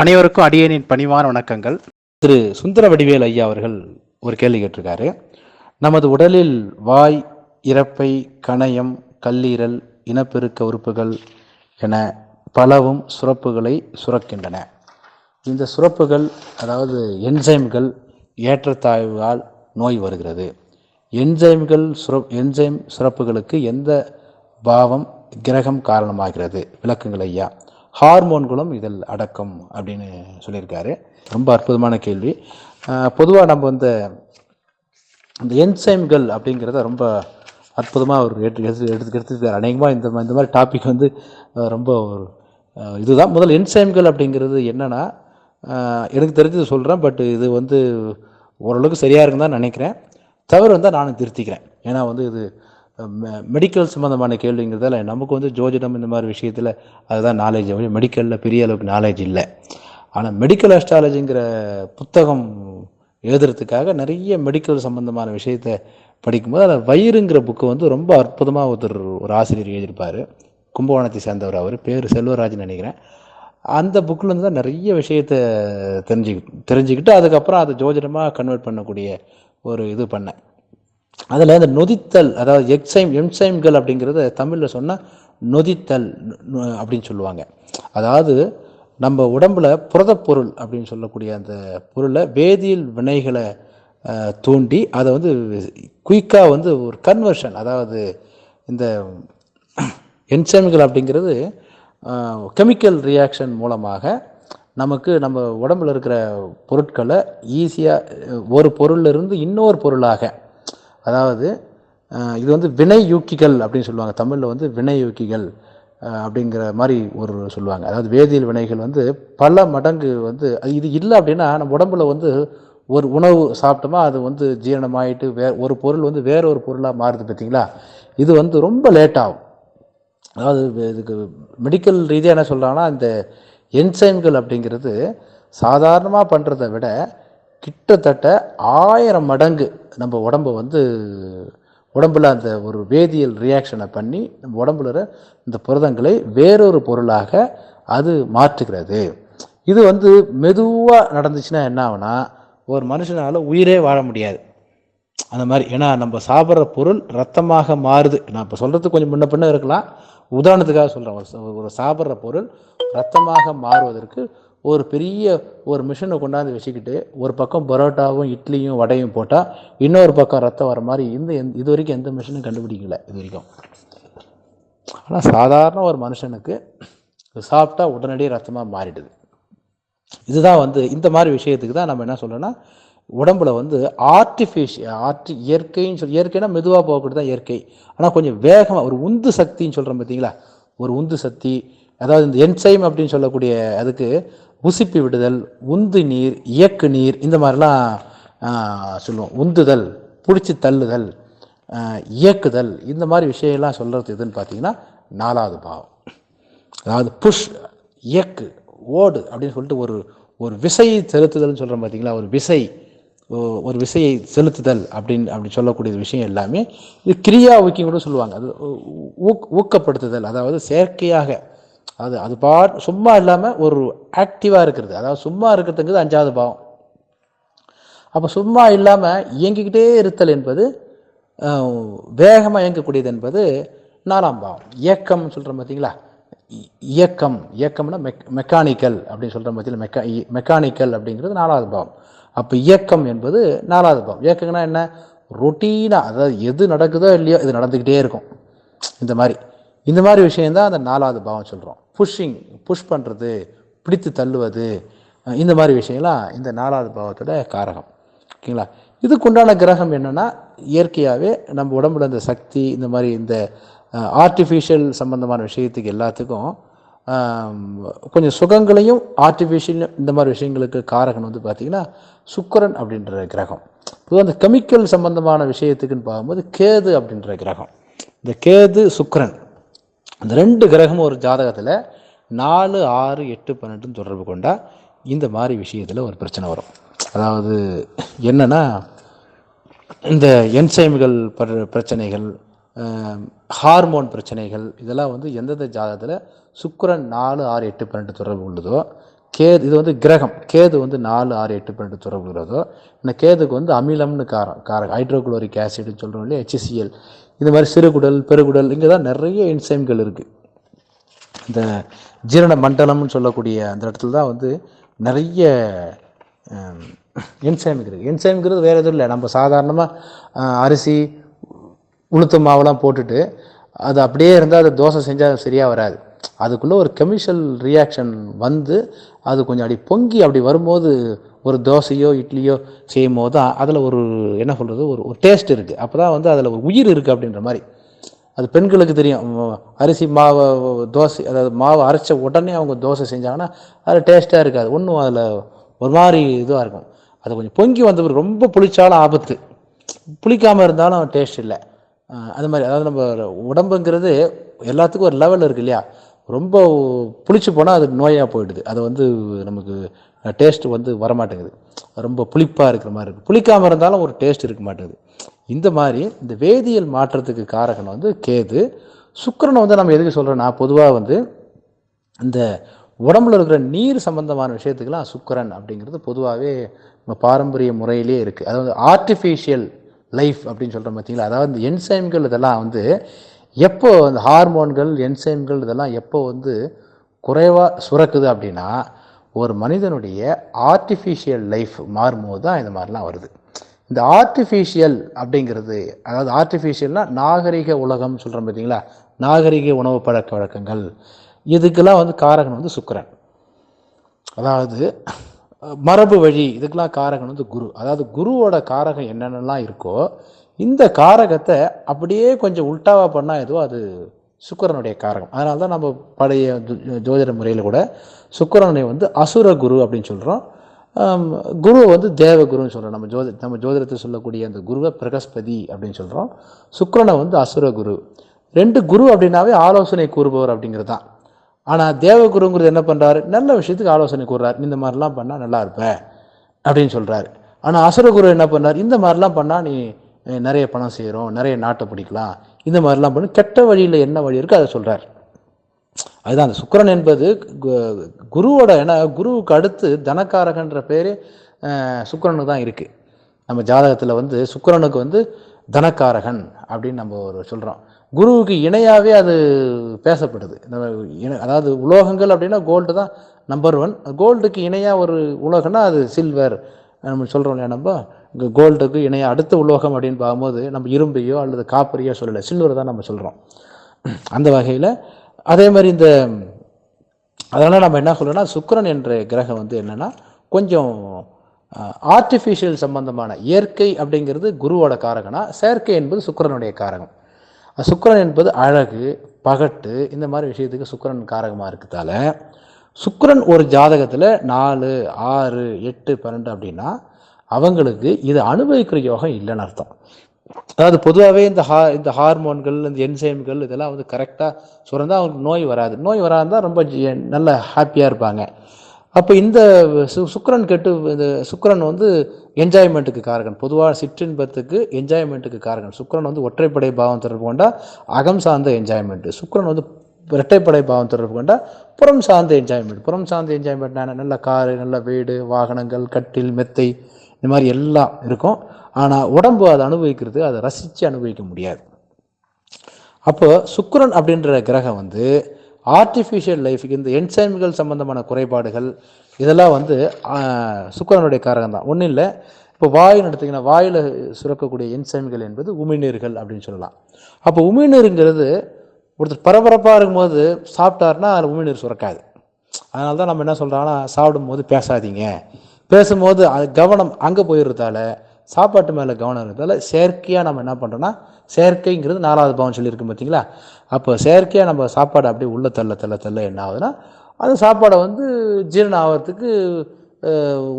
அனைவருக்கும் அடியனின் பணிவான வணக்கங்கள். திரு சுந்தர வடிவேல் ஐயா அவர்கள் ஒரு கேள்வி கேட்டிருக்காரு. நமது உடலில் வாய் இறப்பை கணையம் கல்லீரல் இனப்பெருக்க உறுப்புகள் என பலவும் சுரப்புகளை சுரக்கின்றன. இந்த சுரப்புகள் அதாவது என்சைம்கள் ஏற்றத்தாழ்வால் நோய் வருகிறது. என்சைம்கள் சுர என்சைம் சுரப்புகளுக்கு எந்த பாவம் கிரகம் காரணமாகிறது? விளக்குங்கள் ஐயா. ஹார்மோன்களும் இதில் அடக்கம் அப்படின்னு சொல்லியிருக்காரு. ரொம்ப அற்புதமான கேள்வி. பொதுவாக நம்ம வந்து இந்த என்சைம்கள் அப்படிங்கிறத ரொம்ப அற்புதமாக அவர் எடுத்து எடுத்து எடுத்து எடுத்துருக்காரு அநேகமாக இந்த மாதிரி இந்த மாதிரி டாபிக் வந்து ரொம்ப ஒரு இதுதான். முதல் என்சைம்கள் அப்படிங்கிறது என்னென்னா எனக்கு தெரிஞ்சது சொல்கிறேன் பட் இது வந்து ஓரளவுக்கு சரியாக இருக்குன்னு தான் நினைக்கிறேன். தவறு வந்தால் நானும் திருத்திக்கிறேன். ஏன்னா வந்து இது மெடிக்கல் சம்மந்தமான கேள்விங்கிறதால நமக்கு வந்து ஜோதிடம் இந்த மாதிரி விஷயத்தில் அதுதான் நாலேஜ் மெடிக்கலில் பெரிய அளவுக்கு நாலேஜ் இல்லை. ஆனால் மெடிக்கல் அஸ்ட்ராலஜிங்கிற புத்தகம் எழுதுறதுக்காக நிறைய மெடிக்கல் சம்மந்தமான விஷயத்தை படிக்கும்போது அதில் வயிறுங்கிற புக்கு வந்து ரொம்ப அற்புதமாக ஒருத்தர் ஒரு ஆசிரியர் எழுதியிருப்பார். கும்பகோணத்தை சேர்ந்தவர் அவர். பேர் செல்வராஜ்னு நினைக்கிறேன். அந்த புக்கில் இருந்து தான் நிறைய விஷயத்தை தெரிஞ்சு தெரிஞ்சுக்கிட்டு அதுக்கப்புறம் அதை ஜோதிடமாக கன்வெர்ட் பண்ணக்கூடிய ஒரு இது பண்ணேன். அதில் இந்த நொதித்தல் அதாவது எக்ஸைம் எம்சைம்கள் அப்படிங்கிறத தமிழில் சொன்னால் நொதித்தல் அப்படின்னு சொல்லுவாங்க. அதாவது நம்ம உடம்புல புரதப்பொருள் அப்படின்னு சொல்லக்கூடிய அந்த பொருளை வேதியியல் வினைகளை தூண்டி அதை வந்து குயிக்காக வந்து ஒரு கன்வர்ஷன் அதாவது இந்த என்சைம்கள் அப்படிங்கிறது கெமிக்கல் ரியாக்ஷன் மூலமாக நமக்கு நம்ம உடம்புல இருக்கிற பொருட்களை ஈஸியாக ஒரு பொருளிலிருந்து இன்னொரு பொருளாக அதாவது இது வந்து வினையூக்கிகள் அப்படின்னு சொல்லுவாங்க. தமிழில் வந்து வினையூக்கிகள் யூக்கிகள் அப்படிங்கிற மாதிரி ஒரு சொல்லுவாங்க. அதாவது வேதியியல் வினைகள் வந்து பல மடங்கு வந்து அது இது இல்லை அப்படின்னா நம்ம உடம்புல வந்து ஒரு உணவு சாப்பிட்டோமா அது வந்து ஜீரணமாயிட்டு வே ஒரு பொருள் வந்து வேற ஒரு பொருளாக மாறுது பார்த்தீங்களா இது வந்து ரொம்ப லேட் ஆகும். அதாவது இதுக்கு மெடிக்கல் ரீதியாக என்ன சொல்கிறாங்கன்னா இந்த என்சைம்கள் அப்படிங்கிறது சாதாரணமாக பண்ணுறத விட கிட்டத்தட்ட ஆயிரம் மடங்கு நம்ம உடம்பு வந்து உடம்புல அந்த ஒரு வேதியியல் ரியாக்ஷனை பண்ணி நம்ம உடம்புல இந்த புரதங்களை வேறொரு பொருளாக அது மாற்றுகிறது. இது வந்து மெதுவாக நடந்துச்சுன்னா என்ன ஆகுனா ஒரு மனுஷனால உயிரே வாழ முடியாது. அந்த மாதிரி ஏன்னா நம்ம சாப்பிட்ற பொருள் ரத்தமாக மாறுது. நான் இப்போ சொல்கிறது கொஞ்சம் முன்ன பின்ன இருக்கலாம். உதாரணத்துக்காக சொல்கிறேன் ஒரு சாப்பிட்ற பொருள் ரத்தமாக மாறுவதற்கு ஒரு பெரிய ஒரு மிஷினை கொண்டாந்து வச்சுக்கிட்டு ஒரு பக்கம் பரோட்டாவும் இட்லியும் வடையும் போட்டால் இன்னொரு பக்கம் ரத்தம் வர மாதிரி இந்த எந்த- இது வரைக்கும் எந்த மிஷினும் கண்டுபிடிக்கல இது வரைக்கும். ஆனால் சாதாரண ஒரு மனுஷனுக்கு சாப்பிட்டா உடனடியே ரத்தமாக மாறிடுது. இதுதான் வந்து இந்த மாதிரி விஷயத்துக்கு தான் நம்ம என்ன சொல்லணும்னா உடம்புல வந்து ஆர்டிஃபிஷிய ஆர்டி இயற்கைன்னு சொல்லி இயற்கைனா மெதுவாக போகக்கூடியது தான் இயற்கை. ஆனால் கொஞ்சம் வேகமாக ஒரு உந்து சக்தின்னு சொல்கிறோம் பார்த்தீங்களா ஒரு உந்து சக்தி அதாவது இந்த என்சைம் அப்படின்னு சொல்லக்கூடிய அதுக்கு உசிப்பி விடுதல் உந்து நீர் இயக்கு நீர் இந்த மாதிரிலாம் சொல்லுவோம். உந்துதல் பிடிச்சி தள்ளுதல் இயக்குதல் இந்த மாதிரி விஷயம்லாம் சொல்கிறது எதுன்னு பார்த்தீங்கன்னா நாலாவது பாவம். அதாவது புஷ் இயக்கு ஓடு அப்படின்னு சொல்லிட்டு ஒரு ஒரு விசையை செலுத்துதல்னு சொல்கிறோம் பார்த்தீங்களா? ஒரு விசை ஒரு விசையை செலுத்துதல் அப்படின்னு அப்படி சொல்லக்கூடிய விஷயம் எல்லாமே இது கிரியா ஊக்கியம் கூட சொல்லுவாங்க. அது ஊக் ஊக்கப்படுத்துதல் அதாவது செயற்கையாக அது அது பாட் சும்மா இல்லாமல் ஒரு ஆக்டிவாக இருக்கிறது. அதாவது சும்மா இருக்கிறதுங்கிறது அஞ்சாவது பாவம். அப்போ சும்மா இல்லாமல் இயங்கிக்கிட்டே இருத்தல் என்பது வேகமாக இயங்கக்கூடியது என்பது நாலாம் பாவம். இயக்கம் சொல்கிறோம் பார்த்தீங்களா இ- இயக்கம். இயக்கம்னா மெக் மெக்கானிக்கல் அப்படின்னு சொல்கிற பார்த்தீங்களா மெக்கா இ- மெக்கானிக்கல் அப்படிங்கிறது நாலாவது பாவம். அப்போ இயக்கம் என்பது நாலாவது பாவம். இயக்கம்னா என்ன? ரொட்டீனாக அதாவது எது நடக்குதோ இல்லையோ இது நடந்துக்கிட்டே இருக்கும். இந்த மாதிரி. இந்த மாதிரி விஷயந்தான் அந்த நாலாவது பாவம் சொல்கிறோம் புஷ்ஷிங் புஷ் பண்ணுறது பிடித்து தள்ளுவது இந்த மாதிரி விஷயம்லாம் இந்த நாலாவது பாவத்தோட காரகம். ஓகேங்களா? இதுக்குண்டான கிரகம் என்னென்னா இயற்கையாகவே நம்ம உடம்புல இந்த சக்தி இந்த மாதிரி இந்த ஆர்டிஃபிஷியல் சம்பந்தமான விஷயத்துக்கு எல்லாத்துக்கும் கொஞ்சம் சுகங்களையும் ஆர்டிஃபிஷியல் இந்த மாதிரி விஷயங்களுக்கு காரகன் வந்து பார்த்திங்கன்னா சுக்கரன் அப்படின்ற கிரகம். பொதுவாக அந்த கெமிக்கல் சம்பந்தமான விஷயத்துக்குன்னு பார்க்கும்போது கேது அப்படின்ற கிரகம். இந்த கேது சுக்கரன். அந்த ரெண்டு கிரகமும் ஒரு ஜாதகத்தில் நாலு ஆறு எட்டு பன்னெண்டுன்னு தொடர்பு கொண்டால் இந்த மாதிரி விஷயத்தில் ஒரு பிரச்சனை வரும். அதாவது என்னென்னா இந்த என்சைம்கள் பர- பிரச்சனைகள் ஹார்மோன் பிரச்சனைகள் இதெல்லாம் வந்து எந்தெந்த ஜாதகத்தில் சுக்கரன் நாலு ஆறு எட்டு பன்னெண்டு தொடர்பு உள்ளதோ கேது இது வந்து கிரகம் கேது வந்து நாலு ஆறு எட்டு பன்னெண்டு தொடர்புகிறதோ இந்த கேதுக்கு வந்து அமிலம்னு காரம் காரம் ஹைட்ரோகுளோரிக் ஆசிட்னு சொல்கிறோம் இல்லையா ஹெச்சிசிஎல் இது மாதிரி சிறுகுடல் பெருகுடல் இங்கே தான் நிறைய என்சைம்கள் இருக்குது இந்த ஜீரண மண்டலம்னு சொல்லக்கூடிய அந்த இடத்துல தான் வந்து நிறைய என்சைம் இருக்குது என்சைம்ங்கிறது வேறு எதுவும் இல்லை. நம்ம சாதாரணமாக அரிசி உளுத்து மாவுலாம் போட்டுட்டு அது அப்படியே இருந்தால் அது தோசை செஞ்சால் சரியாக வராது. அதுக்குள்ளே ஒரு கெமிக்கல் ரியாக்ஷன் வந்து அது கொஞ்சம் அப்படி பொங்கி அப்படி வரும்போது ஒரு தோசையோ இட்லியோ செய்யும் போது தான் அதில் ஒரு என்ன சொல்கிறது ஒரு ஒரு டேஸ்ட் இருக்குது அப்போ தான் வந்து அதில் ஒரு உயிர் இருக்குது அப்படின்ற மாதிரி. அது பெண்களுக்கு தெரியும். அரிசி மாவை தோசை அதாவது மாவை அரைச்ச உடனே அவங்க தோசை செஞ்சாங்கன்னா அதில் டேஸ்ட்டாக இருக்காது. ஒன்றும் அதில் ஒரு மாதிரி இதுவாக இருக்கும். அது கொஞ்சம் பொங்கி வந்த ரொம்ப புளிச்சாலும் ஆபத்து. புளிக்காமல் இருந்தாலும் டேஸ்ட் இல்லை. அது மாதிரி. அதாவது நம்ம உடம்புங்கிறது எல்லாத்துக்கும் ஒரு லெவல் இருக்கு இல்லையா? ரொம்ப புளிச்சு போனால் அது நோயாக போயிடுது. அது வந்து நமக்கு டேஸ்ட்டு வந்து வரமாட்டேங்குது. ரொம்ப புளிப்பாக இருக்கிற மாதிரி இருக்குது புளிக்காமல் இருந்தாலும் ஒரு டேஸ்ட் இருக்க மாட்டேங்குது. இந்த மாதிரி இந்த வேதியியல் மாற்றத்துக்கு காரகன் வந்து கேது. சுக்கரனை வந்து நம்ம எதுக்கு சொல்கிறோன்னா பொதுவாக வந்து இந்த உடம்புல இருக்கிற நீர் சம்பந்தமான விஷயத்துக்கெல்லாம் சுக்கரன் அப்படிங்கிறது பொதுவாகவே நம்ம பாரம்பரிய முறையிலே இருக்குது அதாவது ஆர்டிஃபிஷியல் லைஃப் அப்படின்னு சொல்கிறோம் பார்த்தீங்களா அதாவது இந்த என்சைம்கள் இதெல்லாம் வந்து எப்போ அந்த ஹார்மோன்கள் என்சைம்கள் இதெல்லாம் எப்போ வந்து குறைவாக சுரக்குது அப்படின்னா ஒரு மனிதனுடைய ஆர்டிஃபிஷியல் லைஃப் மாறும்போது தான் இந்த மாதிரிலாம் வருது. இந்த ஆர்டிஃபிஷியல் அப்படிங்கிறது அதாவது ஆர்டிஃபிஷியல்னால் நாகரிக உலகம் சொல்கிறோம் பார்த்தீங்களா நாகரிக உணவு பழக்க வழக்கங்கள். இதுக்கெல்லாம் வந்து காரகன் வந்து சுக்கரன். அதாவது மரபு வழி இதுக்கெல்லாம் காரகன் வந்து குரு. அதாவது குருவோட காரகம் என்னென்னலாம் இருக்கோ இந்த காரகத்தை அப்படியே கொஞ்சம் உல்ட்டாவாக பண்ணால் எதுவோ அது சுக்கிரனுடைய காரகம். அதனால தான் நம்ம பழைய ஜோ- ஜோதிட முறையில் கூட சுக்கிரனை வந்து அசுர குரு அப்படின்னு சொல்கிறோம் குரு வந்து தேவகுருன்னு சொல்கிறோம் நம்ம ஜோதி நம்ம ஜோதிடத்தை சொல்லக்கூடிய அந்த குருவை பிரகஸ்பதி அப்படின்னு சொல்கிறோம் சுக்கிரனை வந்து அசுர குரு. ரெண்டு குரு அப்படின்னாவே ஆலோசனை கூறுபவர் அப்படிங்கிறது தான். ஆனால் தேவகுருங்கிறது என்ன பண்ணுறாரு நல்ல விஷயத்துக்கு ஆலோசனை கூறுறாரு. இந்த மாதிரிலாம் பண்ணால் நல்லா இருப்ப அப்படின்னு சொல்கிறாரு ஆனால் அசுரகுரு என்ன பண்ணார் இந்த மாதிரிலாம் பண்ணால் நீ நிறைய பணம் செய்கிறோம் நிறைய நாட்டை பிடிக்கலாம். இந்த மாதிரிலாம் பண்ணி கெட்ட வழியில் என்ன வழி இருக்கோ? அதை சொல்கிறார் அதுதான் அந்த சுக்கரன் என்பது கு- குருவோட ஏன்னா குருவுக்கு அடுத்து தனக்காரகன்ற பேர் சுக்கரனுக்கு தான் இருக்குது நம்ம ஜாதகத்தில் வந்து சுக்கரனுக்கு வந்து தனக்காரகன் அப்படின்னு நம்ம ஒரு சொல்கிறோம் குருவுக்கு இணையாகவே அது பேசப்படுது. நம்ம இணை அதாவது உலோகங்கள் அப்படின்னா கோல்டு தான் நம்பர் ஒன் கோல்டுக்கு இணையாக ஒரு உலோகம்னா அது சில்வர் நம்ம சொல்கிறோம் இல்லையா நம்ம இங்கே கோல்டுக்கு இணையாக அடுத்த உலோகம் அப்படின்னு பார்க்கும்போது நம்ம இரும்பையோ அல்லது காப்பரையோ சொல்லலை. சில்வர் தான் நம்ம சொல்கிறோம் அந்த வகையில் அதே மாதிரி இந்த அதனால் நம்ம என்ன சொல்லணும்னா சுக்கரன் என்ற கிரகம் வந்து என்னென்னா கொஞ்சம் ஆர்டிஃபிஷியல் சம்பந்தமான இயற்கை அப்படிங்கிறது குருவோட காரகனா செயற்கை என்பது சுக்கரனுடைய காரகம். சுக்கரன் என்பது அழகு பகட்டு இந்த மாதிரி விஷயத்துக்கு சுக்கரன் காரகமாக இருக்கிறதால சுக்கரன் ஒரு ஜாதகத்தில் நாலு ஆறு எட்டு பன்னெண்டு அப்படின்னா அவங்களுக்கு இது அனுபவிக்கிற யோகம் இல்லைன்னு அர்த்தம். அதாவது பொதுவாகவே இந்த ஹா இந்த ஹார்மோன்கள் இந்த என்சைம்கள் இதெல்லாம் வந்து கரெக்டாக சுரந்தால் அவங்களுக்கு நோய் வராது. நோய் வராதுதான் ரொம்ப நல்ல ஹாப்பியாக இருப்பாங்க. அப்போ இந்த சு சுக்கரன் கெட்டு இந்த சுக்கரன் வந்து என்ஜாய்மெண்ட்டுக்கு காரகன். பொதுவாக சிற்றின்பத்துக்கு என்ஜாய்மெண்ட்டுக்கு காரகன். சுக்கரன் வந்து ஒற்றைப்படை பாவம் தொடர்பு கொண்டா அகம் சார்ந்த என்ஜாய்மெண்ட்டு சுக்கரன் வந்து இரட்டைப்படை பாவம் தொடர்பு கொண்டால் புறம் சார்ந்த என்ஜாய்மெண்ட் புறம் சார்ந்த என்ஜாய்மெண்ட்னா நல்ல காரு நல்ல வீடு வாகனங்கள் கட்டில் மெத்தை இந்த மாதிரி எல்லாம் இருக்கும். ஆனால் உடம்பு அதை அனுபவிக்கிறது அதை ரசித்து அனுபவிக்க முடியாது. அப்போ சுக்கரன் அப்படின்ற கிரகம் வந்து ஆர்டிஃபிஷியல் லைஃபுக்கு இந்த என்சைம்கள் சம்பந்தமான குறைபாடுகள் இதெல்லாம் வந்து சுக்கரனுடைய காரகம் தான். ஒன்றும் இல்லை. இப்போ வாயில் எடுத்திங்கன்னா வாயில் சுரக்கக்கூடிய என்சைம்கள் என்பது உமிழ்நீர்கள் அப்படின்னு சொல்லலாம். அப்போ உமிழ்நீருங்கிறது ஒருத்தர் பரபரப்பாக இருக்கும்போது சாப்பிட்டாருன்னா அதில் உமிழ்நீர் சுரக்காது. அதனால தான் நம்ம என்ன சொல்கிறோம்னா சாப்பிடும்போது பேசாதீங்க. பேசும்போது அது கவனம் அங்கே போயிடுறதால சாப்பாட்டு மேலே கவனம் இருக்கிறதால செயற்கையாக நம்ம என்ன பண்ணுறோன்னா செயற்கைங்கிறது நாலாவது பாவம் சொல்லியிருக்கு பார்த்தீங்களா அப்போ செயற்கையாக நம்ம சாப்பாடு அப்படியே உள்ள தள்ள தள்ள தள்ள என்ன ஆகுதுன்னா அந்த சாப்பாடை வந்து ஜீரணம் ஆகிறதுக்கு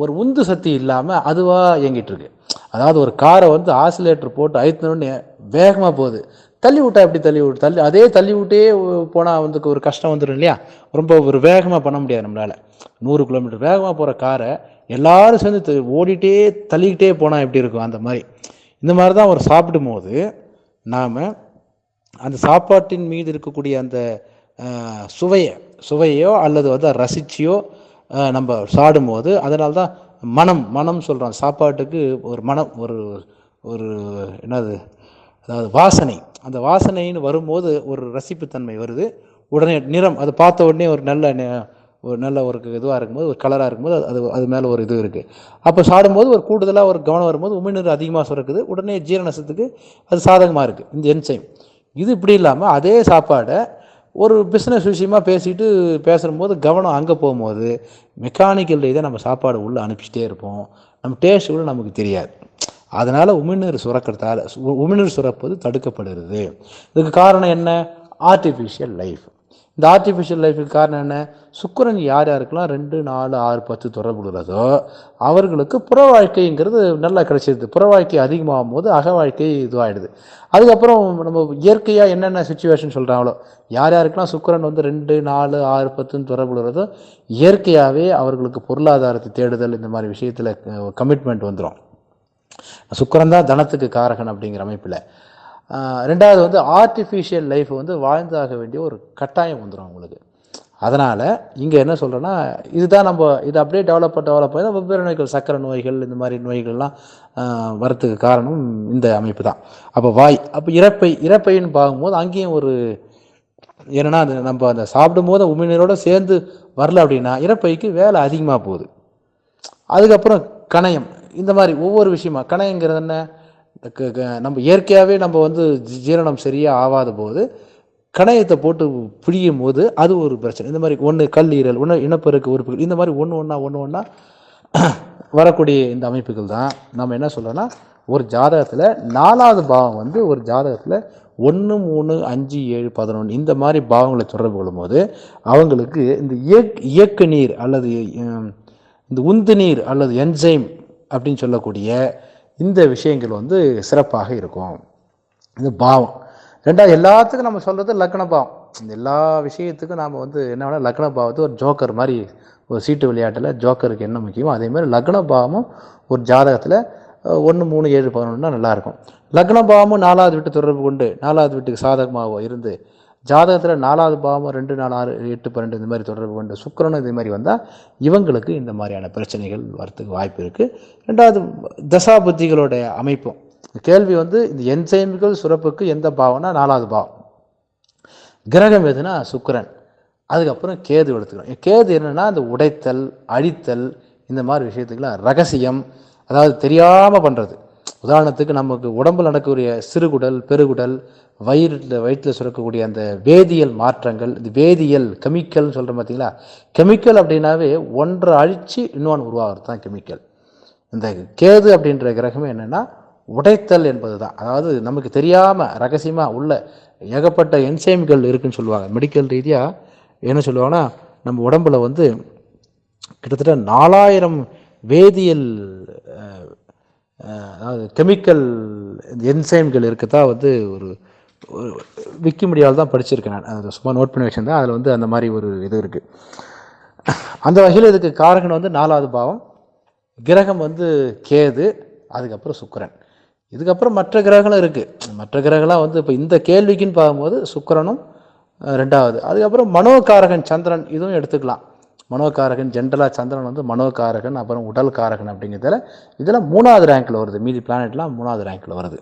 ஒரு உந்து சக்தி இல்லாமல் அதுவாக இயங்கிட்டு இருக்கு. அதாவது ஒரு காரை வந்து ஆசிலேட்டர் போட்டு அழுத்தினோடனே வேகமாக போகுது. தள்ளி விட்டா எப்படி தள்ளி விட்டு தள்ளி அதே தள்ளி விட்டே போனால் வந்து ஒரு கஷ்டம் வந்துடும் இல்லையா? ரொம்ப ஒரு வேகமாக பண்ண முடியாது நம்மளால். நூறு கிலோமீட்டர் வேகமாக போகிற காரை எல்லாரும் சேர்ந்து ஓடிட்டே தள்ளிக்கிட்டே போனால் எப்படி இருக்கும் அந்த மாதிரி. இந்த மாதிரி தான் ஒரு சாப்பிடும்போது நாம் அந்த சாப்பாட்டின் மீது இருக்கக்கூடிய அந்த சுவையை சுவையோ அல்லது வந்து ரசிச்சியோ நம்ம நம்ம சாடும்போது அதனால தான் மனம் மனம் சொல்கிறோம் சாப்பாட்டுக்கு ஒரு மனம் ஒரு ஒரு என்னது? அதாவது வாசனை. அந்த வாசனைன்னு வரும்போது ஒரு ரசிப்புத்தன்மை வருது. உடனே நிறம் அது பார்த்த உடனே ஒரு நல்ல ஒரு நல்ல ஒரு இதுவாக இருக்கும்போது ஒரு கலராக இருக்கும்போது அது- அது அது மேலே ஒரு இது இருக்குது அப்போ சாடும்போது ஒரு கூடுதலாக ஒரு கவனம் வரும்போது உமிழ்நீர் அதிகமாக சுரக்குது. உடனே ஜீரணசத்துக்கு அது சாதகமாக இருக்குது இந்த என்சைம் இது இப்படி இல்லாமல் அதே சாப்பாடை ஒரு பிஸ்னஸ் விஷயமாக பேசிட்டு பேசும்போது கவனம் அங்கே போகும்போது மெக்கானிக்கல் இதை நம்ம சாப்பாடு உள்ளே அனுப்பிச்சிட்டே இருப்போம். நம்ம டேஸ்ட் கூட நமக்கு தெரியாது. அதனால் உமிழ்நீர் சுரக்கிறதால உமிழ்நீர் சுரப்பது தடுக்கப்படுகிறது. இதுக்கு காரணம் என்ன? ஆர்டிஃபிஷியல் லைஃப் இந்த ஆர்டிஃபிஷியல் லைஃபுக்கு காரணம் என்ன? சுக்கரன் யார் யாருக்கெல்லாம் ரெண்டு நாலு ஆறு பத்து தொடர்புகிறதோ அவர்களுக்கு புற வாழ்க்கைங்கிறது நல்லா கிடைச்சிருது. புற வாழ்க்கை அதிகமாகும் போது அக வாழ்க்கை இதுவாகிடுது அதுக்கப்புறம் நம்ம இயற்கையாக என்னென்ன சுச்சுவேஷன் சொல்கிறாங்களோ யார் யாருக்கெல்லாம் சுக்கிரன் வந்து ரெண்டு நாலு ஆறு பத்துன்னு தொடர்புகிறதோ இயற்கையாகவே அவர்களுக்கு பொருளாதாரத்தை தேடுதல் இந்த மாதிரி விஷயத்தில் கமிட்மெண்ட் வந்துடும் சுக்கிரன் தான் தனத்துக்கு காரகன் அப்படிங்கிற அமைப்பில். ரெண்டாவது வந்து ஆர்டிஃபிஷியல் லைஃப் வந்து வாழ்ந்தாக வேண்டிய ஒரு கட்டாயம் வந்துடும் அவங்களுக்கு. அதனால் இங்கே என்ன சொல்கிறேன்னா இதுதான் நம்ம இது அப்படியே டெவலப் டெவலப் ஆகி வெவ்வேறு நோய்கள் சக்கரை நோய்கள் இந்த மாதிரி நோய்கள்லாம் வரத்துக்கு காரணம் இந்த அமைப்பு தான். அப்போ வாய் அப்போ இறப்பை இறப்பைன்னு பார்க்கும்போது அங்கேயும் ஒரு ஏன்னா அது நம்ம அந்த சாப்பிடும்போது உமிழ்நீரோடு சேர்ந்து வரல அப்படின்னா இறப்பைக்கு வேலை அதிகமாக போகுது. அதுக்கப்புறம் கணையம் இந்த மாதிரி ஒவ்வொரு விஷயமா கணையங்கிறது என்ன? க- க- நம்ம இயற்கையாகவே நம்ம வந்து ஜீரணம் சரியாக ஆகாத போது கணையத்தை போட்டு பிழியும் போது அது ஒரு பிரச்சனை. இந்த மாதிரி ஒன்று கல்லீரல் ஒன்று இனப்பெருக்க உறுப்புகள் இந்த மாதிரி ஒன்று ஒன்றா ஒன்று ஒன்றா வரக்கூடிய இந்த அமைப்புகள் தான். நம்ம என்ன சொல்லணும்னா ஒரு ஜாதகத்தில் நாலாவது பாவம் வந்து ஒரு ஜாதகத்தில் ஒன்று மூணு அஞ்சு ஏழு பதினொன்று இந்த மாதிரி பாவங்களை தொடர்பு கொள்ளும்போது அவங்களுக்கு இந்த இயக் இயக்க நீர் அல்லது இந்த உந்து நீர் அல்லது என்சைம் அப்படின்னு சொல்லக்கூடிய இந்த விஷயங்கள் வந்து சிறப்பாக இருக்கும். இது பாவம். ரெண்டாவது எல்லாத்துக்கும் நம்ம சொல்கிறது லக்ன பாவம். இந்த எல்லா விஷயத்துக்கும் நாம் வந்து என்ன வேணால் லக்ன பாவத்தை ஒரு ஜோக்கர் மாதிரி ஒரு சீட்டு விளையாட்டில் ஜோக்கருக்கு என்ன முக்கியமோ அதே மாதிரி லக்ன பாவமும் ஒரு ஜாதகத்தில் ஒன்று மூணு ஏழு பதினொன்றுனா நல்லாயிருக்கும் லக்ன பாவமும் நாலாவது வீட்டு தொடர்பு கொண்டு நாலாவது வீட்டுக்கு சாதகமாக இருந்து ஜாதகத்தில் நாலாவது பாவம் ரெண்டு நாலு ஆறு எட்டு பன்னெண்டு இந்த மாதிரி தொடர்பு கொண்டு சுக்கரனும் இதே மாதிரி வந்தால் இவங்களுக்கு இந்த மாதிரியான பிரச்சனைகள் வரத்துக்கு வாய்ப்பு இருக்குது ரெண்டாவது தசா புத்திகளோட அமைப்பும் கேள்வி வந்து இந்த என்சைம்கள் சுரப்புக்கு எந்த பாவம்னா நாலாவது பாவம். கிரகம் எதுனா சுக்கரன். அதுக்கப்புறம் கேது எடுத்துக்கணும். கேது என்னென்னா அந்த உடைத்தல் அழித்தல் இந்த மாதிரி விஷயத்துக்கெல்லாம் ரகசியம் அதாவது தெரியாமல் பண்ணுறது உதாரணத்துக்கு நமக்கு உடம்பில் நடக்கக்கூடிய சிறுகுடல் பெருகுடல் வயிற்றில் வயிற்றில் சுரக்கக்கூடிய அந்த வேதியியல் மாற்றங்கள் இந்த வேதியியல் கெமிக்கல்னு சொல்கிறோம் பார்த்தீங்களா கெமிக்கல் அப்படின்னாவே ஒன்றை அழித்து இன்னொன்று உருவாகிறது தான் கெமிக்கல். இந்த கேது அப்படின்ற கிரகமே என்னன்னா உடைத்தல் என்பது தான் அதாவது நமக்கு தெரியாமல் ரகசியமாக உள்ள ஏகப்பட்ட என்சைம்கள் இருக்குதுன்னு சொல்லுவாங்க. மெடிக்கல் ரீதியாக என்ன சொல்லுவாங்கன்னா நம்ம உடம்புல வந்து கிட்டத்தட்ட நாலாயிரம் வேதியியல் அதாவது கெமிக்கல் என்சைம்கள் இருக்கதா வந்து ஒரு விக்கிமீடியாவில் தான் படிச்சிருக்கேன் நான். அது சும்மா நோட் பண்ணி வச்சுருந்தேன். அதில் வந்து அந்த மாதிரி ஒரு இது இருக்குது அந்த வகையில் இதுக்கு காரகன் வந்து நாலாவது பாவம். கிரகம் வந்து கேது அதுக்கப்புறம் சுக்கரன். இதுக்கப்புறம் மற்ற கிரகங்களும் இருக்குது மற்ற கிரகம்லாம் வந்து இப்போ இந்த கேள்விக்குன்னு பார்க்கும்போது சுக்கரனும் ரெண்டாவது. அதுக்கப்புறம் மனோகாரகன் சந்திரன் இதுவும் எடுத்துக்கலாம். மனோகாரகன் ஜென்ரலாக சந்திரன் வந்து மனோகாரகன் அப்புறம் உடல் காரகன் அப்படிங்கிறதுல இதெல்லாம் மூணாவது ரேங்க்கில் வருது. மீதி பிளானெட்லாம் மூணாவது ரேங்க்கில் வருது.